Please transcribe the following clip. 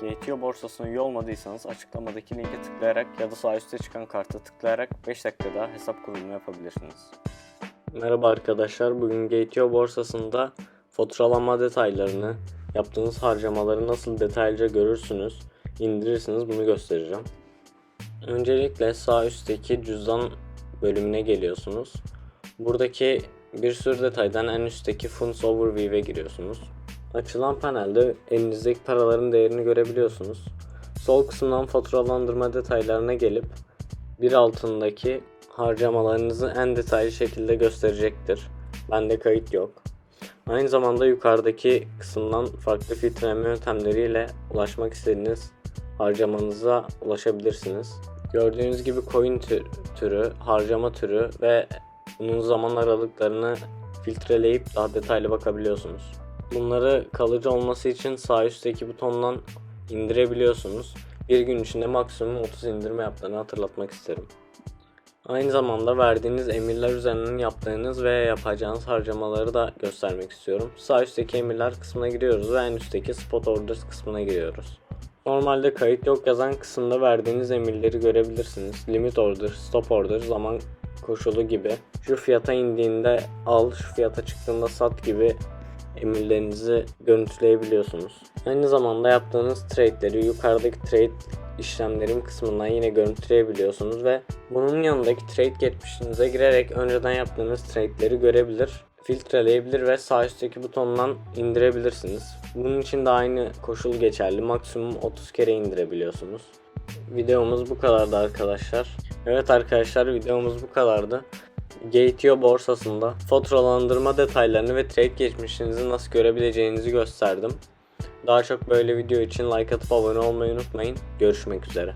GTO borsasına üye olmadıysanız açıklamadaki linke tıklayarak ya da sağ üstte çıkan karta tıklayarak 5 dakikada hesap kurulumu yapabilirsiniz. Merhaba arkadaşlar. Bugün GTO borsasında faturalama detaylarını, yaptığınız harcamaları nasıl detaylıca görürsünüz, indirirsiniz bunu göstereceğim. Öncelikle sağ üstteki cüzdan bölümüne geliyorsunuz. Buradaki bir sürü detaydan en üstteki Funds Overview'e giriyorsunuz. Açılan panelde elinizdeki paraların değerini görebiliyorsunuz. Sol kısımdan faturalandırma detaylarına gelip bir altındaki harcamalarınızı en detaylı şekilde gösterecektir. Bende kayıt yok. Aynı zamanda yukarıdaki kısımdan farklı filtreleme yöntemleriyle ulaşmak istediğiniz harcamanıza ulaşabilirsiniz. Gördüğünüz gibi coin tür- türü, harcama türü ve bunun zaman aralıklarını filtreleyip daha detaylı bakabiliyorsunuz. Bunları kalıcı olması için sağ üstteki butondan indirebiliyorsunuz. Bir gün içinde maksimum 30 indirme yaptığını hatırlatmak isterim. Aynı zamanda verdiğiniz emirler üzerinden yaptığınız ve yapacağınız harcamaları da göstermek istiyorum. Sağ üstteki emirler kısmına giriyoruz ve en üstteki spot orders kısmına giriyoruz. Normalde kayıt yok yazan kısımda verdiğiniz emirleri görebilirsiniz. Limit order, stop order, zaman koşulu gibi. Şu fiyata indiğinde al, şu fiyata çıktığında sat gibi emirlerinizi görüntüleyebiliyorsunuz. Aynı zamanda yaptığınız trade'leri yukarıdaki trade işlemlerim kısmından yine görüntüleyebiliyorsunuz ve bunun yanındaki trade geçmişinize girerek önceden yaptığınız trade'leri görebilir, filtreleyebilir ve sağ üstteki butondan indirebilirsiniz. Bunun için de aynı koşul geçerli. Maksimum 30 kere indirebiliyorsunuz. Videomuz bu kadardı arkadaşlar. Evet arkadaşlar videomuz bu kadardı. GTO borsasında faturalandırma detaylarını ve trade geçmişinizi nasıl görebileceğinizi gösterdim. Daha çok böyle video için like atıp abone olmayı unutmayın. Görüşmek üzere.